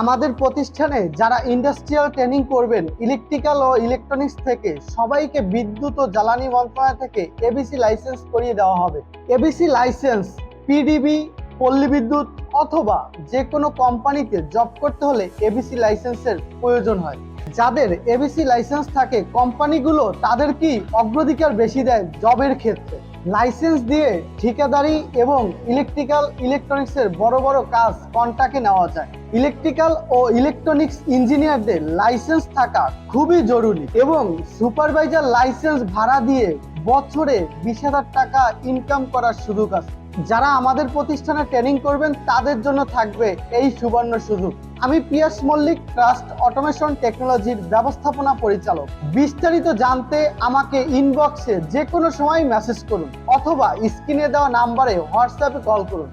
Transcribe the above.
আমাদের প্রতিষ্ঠানে যারা ইন্ডাস্ট্রিয়াল ট্রেনিং করবেন ইলেকট্রিক্যাল ও ইলেকট্রনিক্স থেকে, সবাইকে বিদ্যুৎ ও জ্বালানি মন্ত্রণালয় থেকে এবিসি লাইসেন্স করিয়ে দেওয়া হবে। এবিসি লাইসেন্স পিডিবি পল্লী বিদ্যুৎ অথবা যে কোনো কোম্পানিতে জব করতে হলে এবিসি লাইসেন্সের প্রয়োজন হয়। যাদের এবিসি লাইসেন্স থাকে, কোম্পানিগুলো তাদের কি অগ্রাধিকার বেশি দেয় জবের ক্ষেত্রে। লাইসেন্স দিয়ে ঠিকাদারি এবং ইলেকট্রিক্যাল ইলেকট্রনিক্সের বড় বড় কাজ কন্টাকে নেওয়া যায়? ইলেকট্রিক্যাল ও ইলেকট্রনিক্স ইঞ্জিনিয়ারদের লাইসেন্স থাকা খুবই জরুরি এবং সুপারভাইজার লাইসেন্স ভাড়া দিয়ে বছরে বিশ হাজার টাকা ইনকাম করার সুযোগ আছে। যারা আমাদের প্রতিষ্ঠানে ট্রেনিং করবেন, তাদের জন্য থাকবে এই সুবর্ণ সুযোগ। আমি পিয়াস মল্লিক ট্রাস্ট অটোমেশন টেকনোলজির ব্যবস্থাপনা পরিচালক। বিস্তারিত জানতে আমাকে ইনবক্সে যে কোনো সময় মেসেজ করুন অথবা স্ক্রিনে দেওয়া নাম্বারে হোয়াটসঅ্যাপে কল করুন।